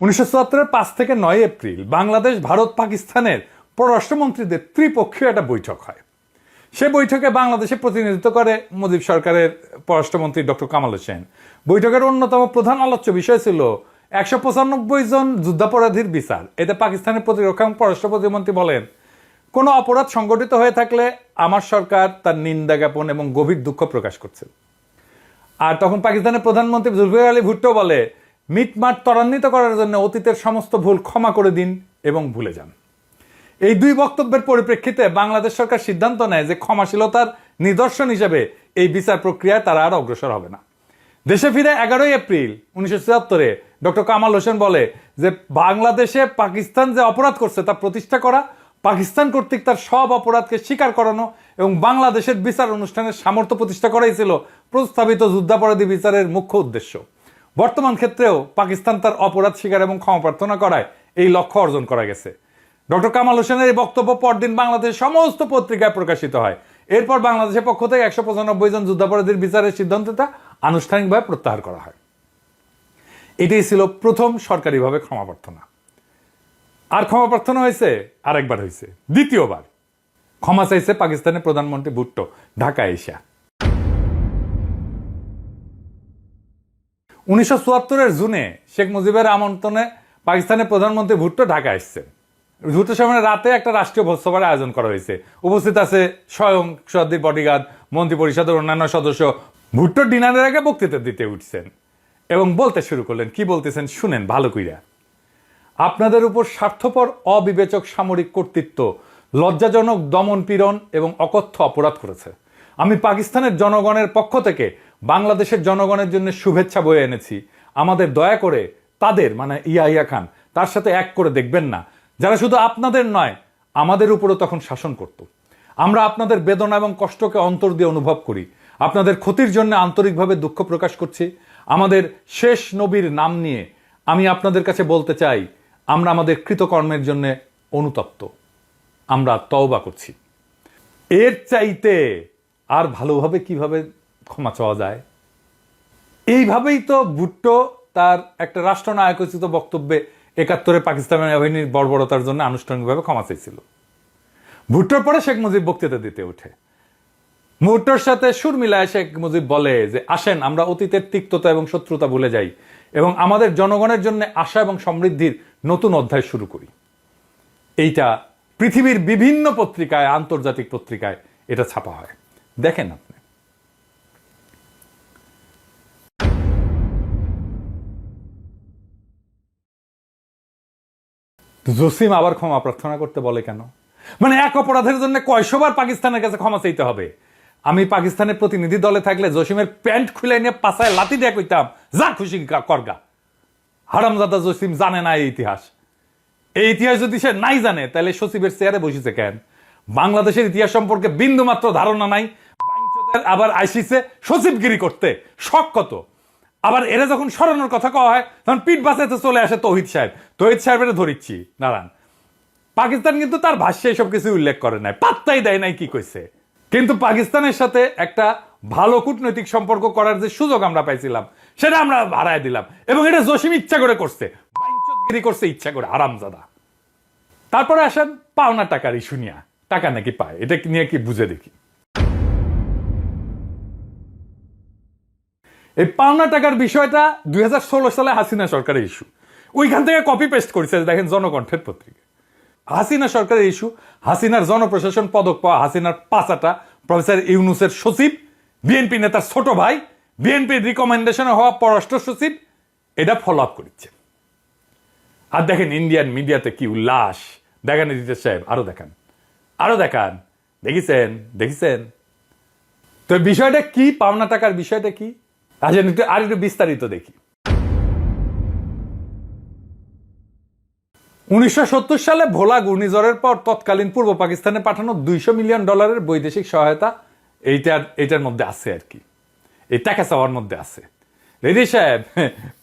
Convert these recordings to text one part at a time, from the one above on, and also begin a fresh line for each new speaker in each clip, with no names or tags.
উনিশশো পাঁচ থেকে নয় এপ্রিল বাংলাদেশ, ভারত, পাকিস্তানের পররাষ্ট্রমন্ত্রীদের ত্রিপক্ষীয় একটা বৈঠক হয়। সে বৈঠকে বাংলাদেশে প্রতিনিধিত্ব করে মুজিব সরকারের পররাষ্ট্রমন্ত্রী ডক্টর কামাল হোসেন। বৈঠকের অন্যতম প্রধান আলোচ্য বিষয় ছিল একশো পঁচানব্বই জন যুদ্ধাপরাধীর বিচার। এতে পাকিস্তানের প্রতিরক্ষা এবং পররাষ্ট্র প্রতিমন্ত্রী বলেন, কোনো অপরাধ সংগঠিত হয়ে থাকলে আমার সরকার তার নিন্দা জ্ঞাপন এবং গভীর দুঃখ প্রকাশ করছে। আর তখন পাকিস্তানের প্রধানমন্ত্রী জুলফিকার আলী ভুট্টো বলে মিটমাট ত্বরান্বিত করার জন্য অতীতের সমস্ত ভুল ক্ষমা করে দিন এবং ভুলে যান। এই দুই বক্তব্যের পরিপ্রেক্ষিতে বাংলাদেশ সরকার সিদ্ধান্ত নেয় যে ক্ষমাশীলতার নিদর্শন হিসেবে এই বিচার প্রক্রিয়ায় তারা আর অগ্রসর হবে না। দেশে ফিরে এগারোই এপ্রিল উনিশশো ছিয়াত্তরে ডক্টর কামাল হোসেন বলে যে বাংলাদেশে পাকিস্তান যে অপরাধ করছে তা প্রতিষ্ঠা করা, পাকিস্তান কর্তৃক তার সব অপরাধকে স্বীকার করানো এবং বাংলাদেশের বিচার অনুষ্ঠানের সামর্থ্য প্রতিষ্ঠা করাই ছিল প্রস্তাবিত যুদ্ধাপরাধী বিচারের মুখ্য উদ্দেশ্য। বর্তমান ক্ষেত্রেও পাকিস্তান তার অপরাধ স্বীকার এবং ক্ষমা প্রার্থনা করায় এই লক্ষ্য অর্জন করা গেছে। ডক্টর কামাল হোসেনের এই বক্তব্য পরদিন বাংলাদেশের সমস্ত পত্রিকায় প্রকাশিত হয়। এরপর বাংলাদেশের পক্ষ থেকে একশো পঁচানব্বই জন যুদ্ধাপরাধীর বিচারের সিদ্ধান্তটা আনুষ্ঠানিকভাবে প্রত্যাহার করা হয়। এটাই ছিল প্রথম সরকারিভাবে ক্ষমা প্রার্থনা। আর ক্ষমা প্রার্থনা হয়েছে, আরেকবার হয়েছে, দ্বিতীয়বার। ক্ষমা চাইছে পাকিস্তানের প্রধানমন্ত্রী ভুট্টো, ঢাকা, এশিয়া। উনিশশো চুয়াত্তরের জুনে শেখ মুজিবের আমন্ত্রণে পাকিস্তানের প্রধানমন্ত্রী ভুট্টো ঢাকা এসছেন ভুট্টোর সামনে রাতে একটা রাষ্ট্রীয় ভোজসভার আয়োজন করা হয়েছে। উপস্থিত আছে স্বয়ং সর্দির বডিগার্ড মন্ত্রী পরিষদের অন্যান্য সদস্য। ভুট্টো ডিনারের আগে বক্তৃতা দিতে উঠছেন এবং বলতে শুরু করলেন, কি বলতেছেন শুনেন ভালো কইরা। আপনাদের উপর স্বার্থপর, অবিবেচক সামরিক কর্তৃত্ব লজ্জাজনক দমন পীড়ন এবং অকথ্য অপরাধ করেছে। আমি পাকিস্তানের জনগণের পক্ষ থেকে বাংলাদেশের জনগণের জন্য শুভেচ্ছা বয়ে এনেছি। আমাদের দয়া করে তাদের মানে ইয়া খান, তার সাথে এক করে দেখবেন না। যারা শুধু আপনাদের নয়, আমাদের উপরও তখন শাসন করত। আমরা আপনাদের বেদনা এবং কষ্টকে অন্তর দিয়ে অনুভব করি। আপনাদের ক্ষতির জন্য আন্তরিকভাবে দুঃখ প্রকাশ করছি। আমাদের শেষ নবীর নাম নিয়ে আমি আপনাদের কাছে বলতে চাই, আমরা আমাদের কৃতকর্মের জন্য অনুতপ্ত। আমরা তওবা করছি। এর চাইতে আর ভালোভাবে কীভাবে ক্ষমা চাওয়া যায়। এইভাবেই তো ভুট্টো তার একটা রাষ্ট্রনায়কোচিত বক্তব্যে একাত্তরে পাকিস্তানের বাহিনীর বর্বরতার জন্য আনুষ্ঠানিকভাবে ক্ষমা চেয়েছিল। ভুট্টোর পরে শেখ মুজিব বক্তৃতা দিতে ওঠে। মুহূর্তের সাথে সুর মিলায় শেখ মুজিব বলে যে, আসেন, আমরা অতীতের তিক্ততা এবং শত্রুতা ভুলে যাই এবং আমাদের জনগণের জন্য আশা এবং সমৃদ্ধির নতুন অধ্যায় শুরু করি। এইটা পৃথিবীর বিভিন্ন পত্রিকায়, আন্তর্জাতিক পত্রিকায় এটা ছাপা হয়। দেখেন আপনি। জসিম আবার ক্ষমা প্রার্থনা করতে বলে কেন? মানে এক অপরাধের জন্য কয়শবার পাকিস্তানের কাছে ক্ষমা চাইতে হবে। আমি পাকিস্তানের প্রতিনিধি দলে থাকলে জসিমের প্যান্ট খুলে নিয়ে পাশায় লাতি দিয়ে কইতাম, যা খুশি করগা। হারামজাদা জসিম জানে না এই ইতিহাস। এই ইতিহাস যদি সে নাই জানে, তাহলে সচিবের চেয়ারে বসেছে কেন? বাংলাদেশের ইতিহাস সম্পর্কে বিন্দু মাত্র ধারণা নাই। আবার আইসিসে সচিবগিরি করতে শখ কত? আবার এরা যখন সরানোর কথা কওয়া হয়, তখন পিঠ বাঁচাতে চলে আসে তহিদ সাহেব। তহিদ সাহেবের ধরিচ্ছি নারায়ণ পাকিস্তান কিন্তু তার ভাষ্যে সব কিছু উল্লেখ করে নাই, পাত্তাই দেয় নাই কি কইছে। কিন্তু পাকিস্তানের সাথে একটা ভালো কূটনৈতিক সম্পর্ক করার যে সুযোগ আমরা পাইছিলাম, সেটা আমরা হারায় দিলাম। এবং এটা জসিম ইচ্ছা করে করছে করছে ইচ্ছা করে আরামজাদা তারপরে আসেন পাওনা টাকার ইস্যু নিয়ে, টাকা নাকি পায়, এটা নিয়ে কি বুঝে দেখি। এই পাওনা টাকার বিষয়টা দুই হাজার ষোলো সালে হাসিনা সরকারের ইস্যু। ওইখান থেকে কপি পেস্ট করেছে, দেখেন জনকণ্ঠের পত্রিকা। হাসিনা সরকারের ইস্যু, হাসিনার জনপ্রশাসন পদক পাওয়া হাসিনার পাঁচাটা প্রফেসর ইউনুসের সচিব বিএনপি নেতার ছোট ভাই বিএনপির রিকমেন্ডেশনে হওয়া পররাষ্ট্র সচিব, এটা ফলো আপ করেছে। আর দেখেন ইন্ডিয়ান মিডিয়াতে কি উল্লাস। দেখেন এডিটর সাহেব, আরও দেখান। আরও দেখান। দেখিছেন? দেখিছেন? তো বিষয়টা কি? পাওনা টাকার বিষয়টা কি? আসেন একটু আর একটু বিস্তারিত দেখি। উনিশশো সালে ভোলা ঘূর্ণিঝড়ের পর তৎকালীন পূর্ব পাকিস্তানে পাঠানো দুইশো মিলিয়ন ডলারের বৈদেশিক সহায়তা এইটার এইটার মধ্যে আছে আর কি। এই টাকা চাওয়ার মধ্যে আছে। রেডি সাহেব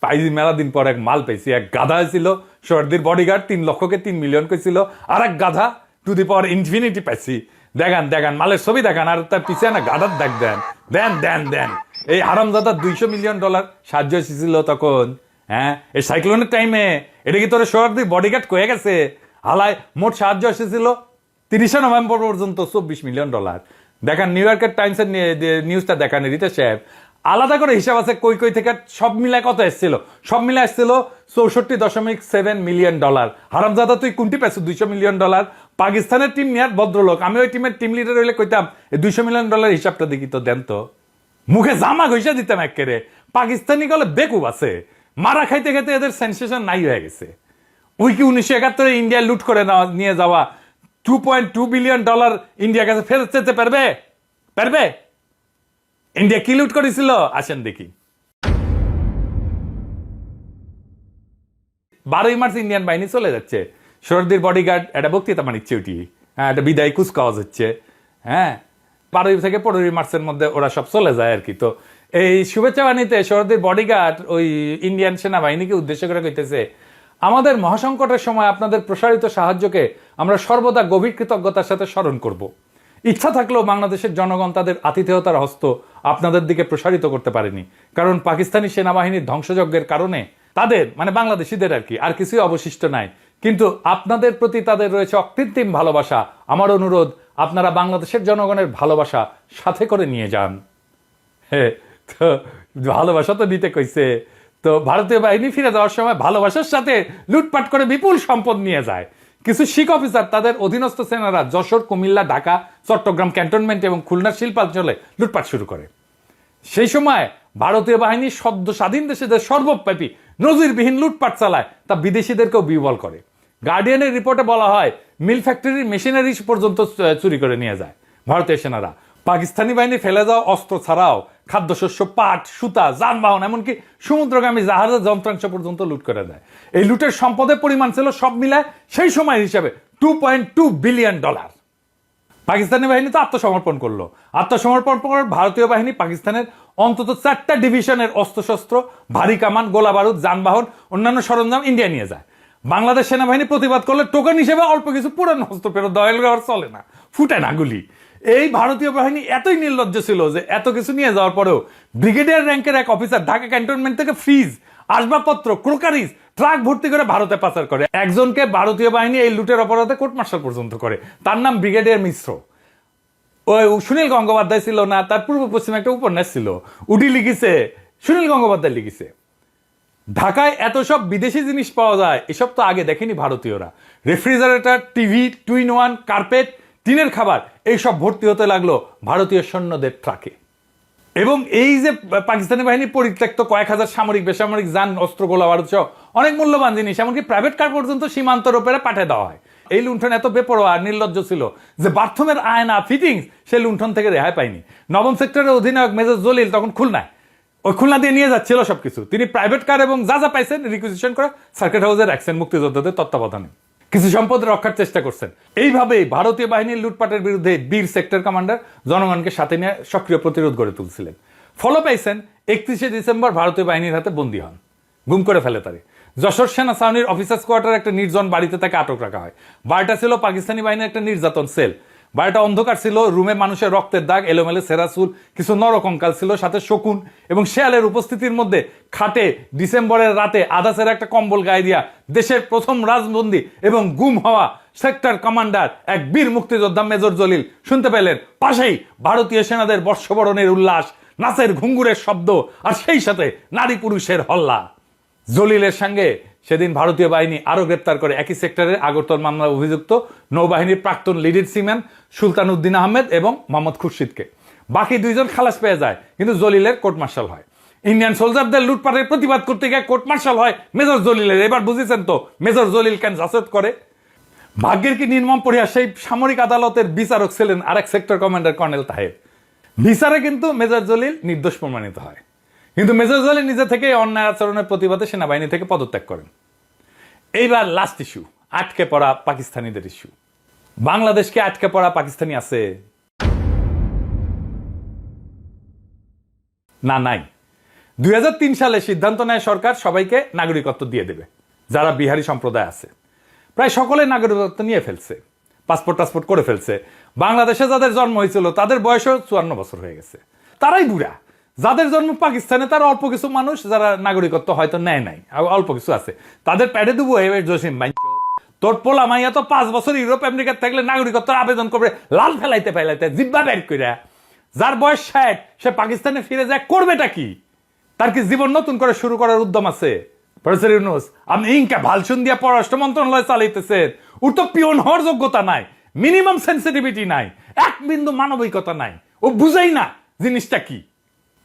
পাইছি মেলা দিন পর এক মাল পাইছি। এক গাধা ছিল সর্দির বডিগার্ড তিন লক্ষকে তিন মিলিয়ন কইছিল। আর এক গাধা টু দি পাওয়ার ইনফিনিটি পাইছি। দেখান দেখান, মালের ছবি দেখান। আর তার পিছিয়ে না গাধার দেখ দেন। দেন দেন দেন। এই হারামজাদা দুইশো মিলিয়ন ডলার সাহায্য এসেছিল তখন হ্যাঁ? এই সাইক্লোনের টাইমে এটা কি তোর সোহরার্দির বডিগার্ড কয়ে গেছে? হালায় মোট সাহায্য এসেছিল তিরিশে নভেম্বর পর্যন্ত চব্বিশ মিলিয়ন ডলার দেখান নিউ ইয়র্কের টাইমসের নিউজটা দেখান রিতা সাহেব। আলাদা করে হিসাব আছে কই কই থেকে, সব মিলায় কত এসেছিল? সব মিলে এসেছিল চৌষট্টি দশমিক সেভেন মিলিয়ন ডলার হারামজাদা, তুই কোনটি পেয়েছ? দুইশো মিলিয়ন ডলার পাকিস্তানের টিম নেয়ার ভদ্রলোক, আমি ওই টিমের টিম লিডার হইলে কইতাম, এই দুইশো মিলিয়ন ডলার হিসাবটা দেখি তো দেন তো। মুখে জামা ঘষে দিতাম একেরে পাকিস্তানি গলে বেকুব আছে। মারা খাইতে খাইতে এদের সেন্সেশন নাই হয়ে গেছে। ওই কি উনিশশো একাত্তরে ইন্ডিয়া লুট করে নিয়ে যাওয়া two point two billion dollar ইন্ডিয়ার কাছে ফেরত যেতে পারবে? পারবে? ইন্ডিয়া কি লুট করেছিল? আসেন দেখি। বারোই মার্চ ইন্ডিয়ান বাহিনী চলে যাচ্ছে। সরদির বডিগার্ড একটা বক্তৃতা মানিচ্ছে ওটি হ্যাঁ একটা বিদায় কুচকাওয়াজ হচ্ছে হ্যাঁ বারোই থেকে পনেরোই মার্চের মধ্যে ওরা সব চলে যায় আর কি। তো এই শুভেচ্ছা বাণীতে সরদির বডিগার্ড ওই ইন্ডিয়ান সেনাবাহিনীকে উদ্দেশ্য করে কইতেছে, আমাদের মহাসংকটের সময় আপনাদের প্রসারিত সাহায্যকে আমরা সর্বদা গভীর কৃতজ্ঞতার সাথে স্মরণ করব। ইচ্ছা থাকলেও বাংলাদেশের জনগণ তাদের আতিথেয়তার হস্ত আপনাদের দিকে প্রসারিত করতে পারেনি। কারণ পাকিস্তানি সেনাবাহিনীর ধ্বংসযজ্ঞের কারণে তাদের মানে বাংলাদেশিদের আর কি, আর কিছুই অবশিষ্ট নাই। কিন্তু আপনাদের প্রতি তাদের রয়েছে অকৃত্রিম ভালোবাসা। আমার অনুরোধ আপনারা বাংলাদেশের জনগণের ভালোবাসা সাথে করে নিয়ে যান। হ্যাঁ তো ভালোবাসা তো নিতে কইছে। তো ভারতীয় বাহিনী ফিরে যাওয়ার সময় ভালোবাসার সাথে লুটপাট করে বিপুল সম্পদ নিয়ে যায়। কিছু শিখ অফিসার, তাদের অধীনস্থ সেনারা যশোর, কুমিল্লা, ঢাকা, চট্টগ্রাম ক্যান্টনমেন্ট এবং খুলনা শিল্পাঞ্চলে লুটপাট শুরু করে। সেই সময় ভারতীয় বাহিনী সদ্য স্বাধীন দেশেদের সর্বব্যাপী নজিরবিহীন লুটপাট চালায়, তা বিদেশিদেরকেও বিবল করে। গার্ডিয়ানের রিপোর্টে বলা হয় মিল ফ্যাক্টরির মেশিনারি পর্যন্ত চুরি করে নিয়ে যায়। ভারতীয় সেনারা, পাকিস্তানি বাহিনী ফেলে যাওয়া অস্ত্র ছাড়াও খাদ্যশস্য, পাট, সুতা, যানবাহন, এমনকি সমুদ্রগামী জাহাজের যন্ত্রাংশ পর্যন্ত লুট করে দেয়। এই লুটের সম্পদের পরিমাণ ছিল সব মিলায় সেই সময় হিসাবে two point two billion dollar Pakistani বাহিনী তো আত্মসমর্পণ করল। আত্মসমর্পণ করার ভারতীয় বাহিনী পাকিস্তানের অন্তত চারটা ডিভিশনের অস্ত্রশস্ত্র, ভারী কামান, গোলা বারুদ, যানবাহন, অন্যান্য সরঞ্জাম ইন্ডিয়া নিয়ে যায়। বাংলাদেশ সেনাবাহিনী প্রতিবাদ করলে টোকেন হিসেবে অল্প কিছু পুরানো অস্ত্র ফেরত দেওয়া এগুলো আর চলে না। ফুটে না গুলি। এই ভারতীয় বাহিনী এতই নির্লজ্জ ছিল যে এত কিছু নিয়ে যাওয়ার পরেও ব্রিগেডিয়ার র্যাঙ্কের এক অফিসার ঢাকা ক্যান্টনমেন্ট থেকে ফ্রিজ, আসবাবপত্র, ক্রোকারিজ, ট্রাক ভর্তি করে ভারতে পাচার করে। একজনকে ভারতীয় বাহিনী এই লুটের অপরাধে কোর্ট মার্শাল পর্যন্ত করে। তার নাম ব্রিগেডিয়ার মিশ্র। ওই সুনীল গঙ্গোপাধ্যায় ছিল না, তার পূর্ব পশ্চিমে একটা উপন্যাস ছিল। উডি লিখেছে, সুনীল গঙ্গোপাধ্যায় লিখেছে। ঢাকায় এত সব বিদেশি জিনিস পাওয়া যায়, এসব তো আগে দেখেনি ভারতীয়রা। Refrigerator, TV, twin one, carpet, টিনের খাবার, এইসব ভর্তি হতে লাগল ভারতীয় সৈন্যদের ট্রাকে। এবং এই যে পাকিস্তানি বাহিনী পরিত্যক্ত কয়েক হাজার সামরিক, বেসামরিক, যান, অস্ত্র, গোলা বারুদ সহ অনেক মূল্যবান জিনিস, এমনকি প্রাইভেট কার পর্যন্ত সীমান্ত ওপরে পাঠিয়ে দেওয়া হয়। এই লুণ্ঠন এত বেপরোয়া নির্লজ্জ ছিল যে বাথরুমের আয়না ফিটিংস সেই লুণ্ঠন থেকে রেহাই পায়নি নবম সেক্টরের অধিনায়ক মেজর জলিল তখন খুলনায়। ওই খুলনা দিয়ে নিয়ে যাচ্ছিল সবকিছু। তিনি প্রাইভেট কার এবং যা যা পাইছেন রিকুইজিশন করে সার্কিট হাউসে রাখছেন মুক্তিযোদ্ধাদের তত্ত্বাবধানে। কিছু সম্পদ রক্ষার চেষ্টা করছেন। এইভাবেই ভারতীয় বাহিনীর লুটপাটের বিরুদ্ধে বীর সেক্টর কমান্ডার জনগণকে সাথে নিয়ে সক্রিয় প্রতিরোধ গড়ে তুলছিলেন। ফলো পাইছেন, একত্রিশে ডিসেম্বর ভারতীয় বাহিনীর হাতে বন্দী হন। গুম করে ফেলে তারে। যশোর সেনা ছাউনির অফিসার্স কোয়ার্টার একটা নির্জন বাড়িতে তাকে আটক রাখা হয়। বাড়িটা ছিল পাকিস্তানি বাহিনীর একটা নির্যাতন সেল বাড়িটা অন্ধকার ছিল, রুমে মানুষের রক্তের দাগ, এলোমেলো সেরাসুল কিছু নরকঙ্কাল ছিল, সাথে শকুন এবং শেয়ালের উপস্থিতির মধ্যে খাটে ডিসেম্বরের রাতে আদাসের একটা কম্বল গায়ে দিয়া দেশের প্রথম রাজবন্দি এবং গুম হওয়া সেক্টর কমান্ডার এক বীর মুক্তিযোদ্ধা মেজর জলিল শুনতে পেলেন, পাশেই ভারতীয় সেনাদের বর্ষবরণের উল্লাস, নাচের ঘুঙ্গুরের শব্দ আর সেই সাথে নারী পুরুষের হল্লা। জলিলের সঙ্গে সেদিন ভারতীয় বাহিনী আরও গ্রেপ্তার করে একই সেক্টরের আগরতল মামলার অভিযুক্ত নৌবাহিনীর প্রাক্তন লিডির সিম্যান সুলতান উদ্দিন আহমেদ এবং মোহাম্মদ খুরশিদকে। বাকি দুইজন খালাস পেয়ে যায়, কিন্তু জলিলের কোর্ট মার্শাল হয়। ইন্ডিয়ান সোলজারদের লুটপাটের প্রতিবাদ করতে গিয়ে কোর্ট মার্শাল হয় মেজর জলিলের। এবার বুঝেছেন তো, মেজর জলিল কেন জাসদ করে? ভাগ্যের কি নির্মম পড়িয়া সেই সামরিক আদালতের বিচারক ছিলেন আরেক সেক্টর কমান্ডার কর্নেল তাহের। বিচারে কিন্তু মেজর জলিল নির্দোষ প্রমাণিত হয়। কিন্তু মেজর জলিল নিজে থেকে অন্যায় আচরণের প্রতিবাদে সেনাবাহিনী থেকে পদত্যাগ করেন। এইবার লাস্ট ইস্যু আটকে পড়া পাকিস্তানিদের ইস্যু বাংলাদেশকে আটকে পড়া পাকিস্তানি আছে? না, নাই। দুই হাজার তিন সালে সিদ্ধান্ত নেয় সরকার, সবাইকে নাগরিকত্ব দিয়ে দেবে, যারা বিহারি সম্প্রদায় আছে। প্রায় সকলে নাগরিকত্ব নিয়ে ফেলছে পাসপোর্ট টাসপোর্ট করে ফেলছে। বাংলাদেশে যাদের জন্ম হয়েছিল, তাদের বয়সও চুয়ান্ন বছর হয়ে গেছে। তারাই বুড়া। যাদের জন্ম পাকিস্তানে, তার অল্প কিছু মানুষ যারা নাগরিকত্ব হয়তো নেয় নাই। অল্প কিছু আছে। তাদের প্যাডে এবার জসিম ভাই। তোর পোলা মাইয়া তো পাঁচ বছর ইউরোপ, আমেরিকার থাকলে নাগরিকত্বের আবেদন করবে লাল ফেলাইতে ফেলাইতে জিব্বা বের কইরা। যার বয়স ষাট, সে পাকিস্তানে ফিরে যায়, করবেটা কি? তার কি জীবন নতুন করে শুরু করার উদ্যম আছে? প্রফেসর ইউনুস, আপনি ভালসুন দিয়া পররাষ্ট্র মন্ত্রণালয় চালাইতেছেন। ওর তো পিওন হওয়ার যোগ্যতা নাই, মিনিমাম সেন্সিটিভিটি নাই, এক বিন্দু মানবিকতা নাই। ও বুঝেই না জিনিসটা কি।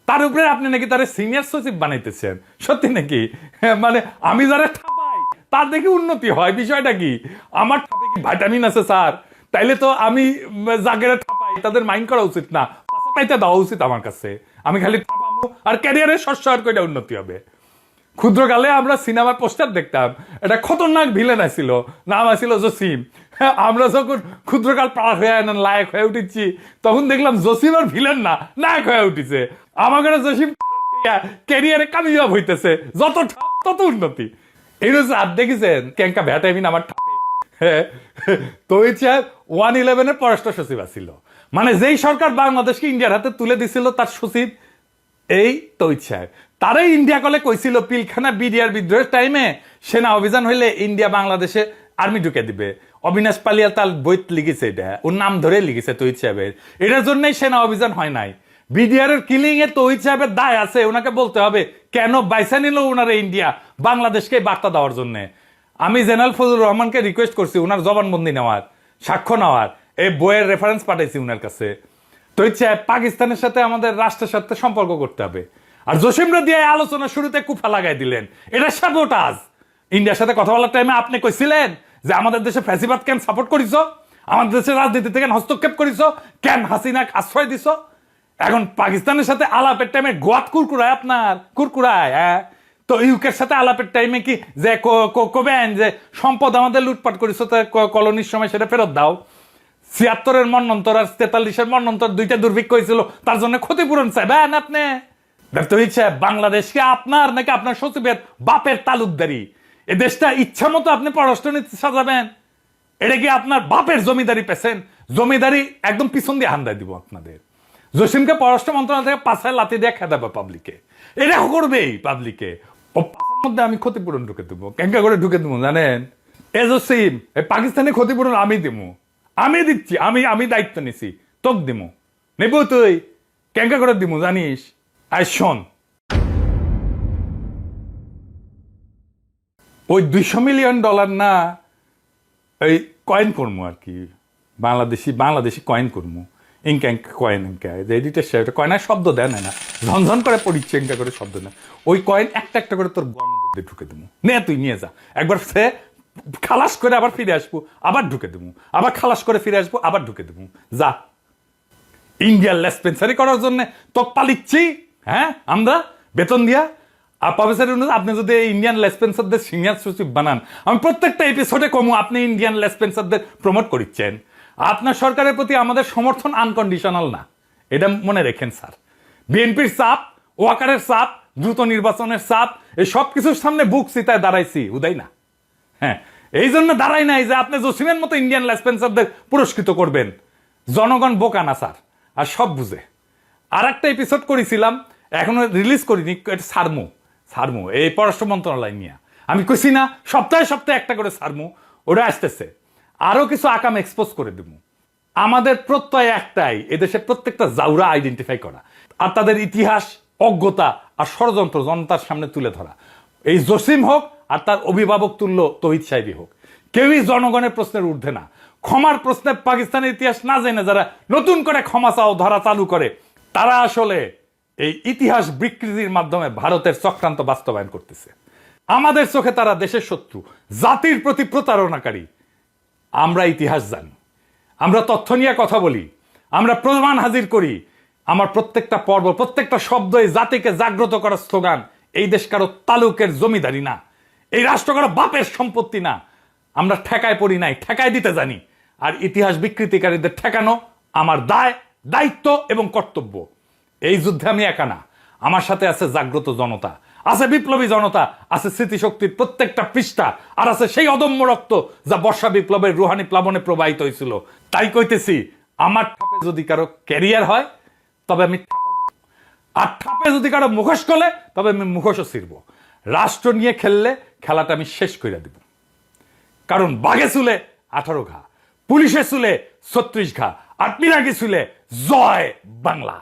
তার উপরে আপনি নাকি তার সিনিয়র সচিব বানাইতেছেন? সত্যি নাকি? মানে আমি যারা ঠাপাই, তার দেখে উন্নতি হয়। বিষয়টা কি? আমার ভাইটামিন আছে, স্যার? তাইলে তো আমি জাগেরা ঠাপাই, তাদের মাইন্ড করা উচিত না। পাইতে দেওয়া উচিত আমার কাছে। আমি খালি আর ক্যারিয়ারে কয়টা উন্নতি হবে। ক্ষুদ্রকালে আমরা সিনেমার পোস্টার দেখতাম। এটা খতরনাক ভিলেন আছিল। নাম আছিল জসিম। আমরা যখন ক্ষুদ্রকাল পার হয়ে না লায়ক হয়ে উঠেছি তখন দেখলাম জসিম আর ভিলেন না নায়ক হয়ে উঠেছে। আমাকে জসিম ক্যারিয়ারে কামিয়াব হইতেছে যত তত উন্নতি। এই রয়েছে আর দেখেছেন ক্যাঙ্কা ভ্যাটামিন আমার হ্যাঁ, তো হচ্ছে ওয়ান ইলেভেনের পররাষ্ট্র সচিব আছিল। মানে যেই সরকার বাংলাদেশকে ইন্ডিয়ার হাতে তুলে দিছিল তার সচিব এই তো ইচ্ছা তারাই ইন্ডিয়া কলে কইছিল পিলখানা বিডিআর বিদ্রোহের টাইমে সেনা অভিযান হইলে ইন্ডিয়া বাংলাদেশে আর্মি ঢুকে দিবে। অবিনাশ পালিয়া তার বইত লিখেছে এটা, ওর নাম ধরে লিখেছে তৈত সাহেবের। এটার জন্যই সেনা অভিযান হয় নাই। বিডিআর এর কিলিং এ তৈত সাহেবের দায় আছে, ওনাকে বলতে হবে, কেন বাইসা নিল ওনারা ইন্ডিয়া বাংলাদেশকে বার্তা দেওয়ার জন্য? আমি জেনারেল ফজলুর রহমানকে রিকোয়েস্ট করছি ওনার জবানবন্দি নেওয়ার, সাক্ষ্য নেওয়ার, এই বইয়ের রেফারেন্স পাঠাইছি ওনার কাছে। তো ইচ্ছে পাকিস্তানের সাথে আমাদের রাষ্ট্রের সাথে সম্পর্ক করতে হবে। আর জসিমরা দিয়ে আলোচনা শুরুতে কুফা লাগাই দিলেন। এটা সাবোটাজ। ইন্ডিয়ার সাথে কথা বলার টাইমে আপনি কইছিলেন যে আমাদের দেশে ফ্যাসিবাদ কেন সাপোর্ট করিস আমাদের দেশের রাজনীতি থেকে হস্তক্ষেপ করিস কেন হাসিনা আশ্রয় দিছ? এখন পাকিস্তানের সাথে আলাপের টাইমে গোয়াত কুরকুরায় আপনার, কুরকুরায় হ্যাঁ? তো ইউকের সাথে আলাপের টাইমে কি যে কবেন, যে সম্পদ আমাদের লুটপাট করিস তো কলোনির সময় সেটা ফেরত দাও। ছিয়াত্তরের মন্নন্তর আর তেতাল্লিশের মন্নন্তর দুইটা দুর্ভিক্ষ হয়েছিল, তার জন্য ক্ষতিপূরণ চাইবেন আপনি? দেখতে ইচ্ছে বাংলাদেশকে আপনার নাকি আপনার সচিবের বাপের তালুকদারি? এ দেশটা ইচ্ছা মতো আপনি পররাষ্ট্র নীতি সাজাবেন। এটা কি আপনার বাপের জমিদারি পেছেন? জমিদারি একদম পিছন দিয়ে হান্দায় দিব আপনাদের। জসিমকে পররাষ্ট্র মন্ত্রণালয় থেকে পাশায় লাতি দিয়ে খেদাবে পাবলিকে এটা করবেই পাবলিকে মধ্যে আমি ক্ষতিপূরণ ঢুকে দেবো। কেঙ্কা করে ঢুকে দেবো, জানেন? এ জসিম এই পাকিস্তানে ক্ষতিপূরণ আমি দেবো আমি দিচ্ছি, আমি আমি দায়িত্ব নিছি। তোক দিমু। নেব তুই। কেঙ্কা করে দিমু, জানিস? আর শোন। ওই দুইশো মিলিয়ন ডলার না, এই কয়েন করব আর কি। বাংলাদেশি বাংলাদেশি কয়েন করব ইনকা ইনকা কয়েন ইনকা যে এডিটার সাহেব কয়েনের শব্দ দেয় না ঝনঝন করে পড়িচ্ছে ইনকা করে শব্দ না ওই কয়েন একটা একটা করে তোর মধ্যে ঢুকে দেবো। নে তুই, নিয়ে যা। একবার সে খালাস করে আবার ফিরে আসব, আবার ঢুকে দেবো। আবার খালাস করে ফিরে আসব, আবার ঢুকে দেবো। যা। ইন্ডিয়ার লেসপেন্সারি করার জন্য তো পালিচ্ছি হ্যাঁ? আমরা বেতন দিয়া আর প্রফেসর ইউনুস আপনি যদি ইন্ডিয়ান লেসপেন্সারদের সিনিয়র সচিব বানান, আমি প্রত্যেকটা এপিসোডে কমু, আপনি ইন্ডিয়ান লেসপেন্সারদের প্রমোট করিচ্ছেন। আপনার সরকারের প্রতি আমাদের সমর্থন আনকন্ডিশনাল না। এটা মনে রেখেন, স্যার। বিএনপির চাপ, ওয়াকারের চাপ, দ্রুত নির্বাচনের চাপ, এই সব কিছুর সামনে বুক সিতায় দাঁড়াইছি, উদয় না। হ্যাঁ এই জন্য দাঁড়াই নাই যে আপনি জসিমের মতো ইন্ডিয়ান লেসপেন্সারদের পুরস্কৃত করবেন। জনগণ বোকা না, স্যার, আর সব বুঝে। আর একটা এপিসোড করেছিলাম, এখনও রিলিজ করিনি, এটা সারমু। সারমু, এই পররাষ্ট্র মন্ত্রণালয় নিয়ে। আমি কইছি না, সপ্তাহে সপ্তাহে একটা করে সারমু, ওটা আসতেছে। আরও কিছু আকাম এক্সপোজ করে দেবো আমাদের প্রত্যয় একটাই, এদেশে প্রত্যেকটা জাউরা আইডেন্টিফাই করা। আর তাদের ইতিহাস, অজ্ঞতা আর ষড়যন্ত্র জনতার সামনে তুলে ধরা। এই জসিম হোক আর তার অভিভাবক তুল্য তহিদ সাহেবই হোক। কেউই জনগণের প্রশ্নের ঊর্ধ্বে না। ক্ষমার প্রশ্নে পাকিস্তানের ইতিহাস না জেনে যারা নতুন করে ক্ষমা চাও, ধরা চালু করে, তারা আসলে এই ইতিহাস বিকৃতির মাধ্যমে ভারতের চক্রান্ত বাস্তবায়ন করতেছে। আমাদের চোখে তারা দেশের শত্রু, জাতির প্রতি প্রতারণাকারী। আমরা ইতিহাস জানি। আমরা তথ্য নিয়ে কথা বলি। আমরা প্রমাণ হাজির করি। আমার প্রত্যেকটা পর্ব, প্রত্যেকটা শব্দ এই জাতিকে জাগ্রত করার স্লোগান, এই দেশ কারও তালুকের জমিদারি না। এই রাষ্ট্র কারও বাপের সম্পত্তি না। আমরা ঠেকায় পড়ি নাই, ঠেকায় দিতে জানি। আর ইতিহাস বিকৃতিকারীদের ঠেকানো আমার দায়, দায়িত্ব এবং কর্তব্য। এই যুদ্ধে আমি একা না। আমার সাথে আছে জাগ্রত জনতা, আছে বিপ্লবী জনতা, আছে স্মৃতিশক্তির প্রত্যেকটা পৃষ্ঠা, আর আছে সেই অদম্য রক্ত যা বর্ষা বিপ্লবের রুহানি প্লাবনে প্রবাহিত হয়েছিল। তাই কইতেছি, আমার ঠাপে যদি কারও ক্যারিয়ার হয়, তবে আমি আর থাপে যদি কারও মুখোশ করলে তবে আমি মুখোশও ছিড়ব। রাষ্ট্র নিয়ে খেললে খেলাটা আমি শেষ করে দিব। কারণ বাঘে চুলে আঠারো ঘা, পুলিশে চুলে ছত্রিশ ঘা, আর পিনাকি চুলে জয় বাংলা।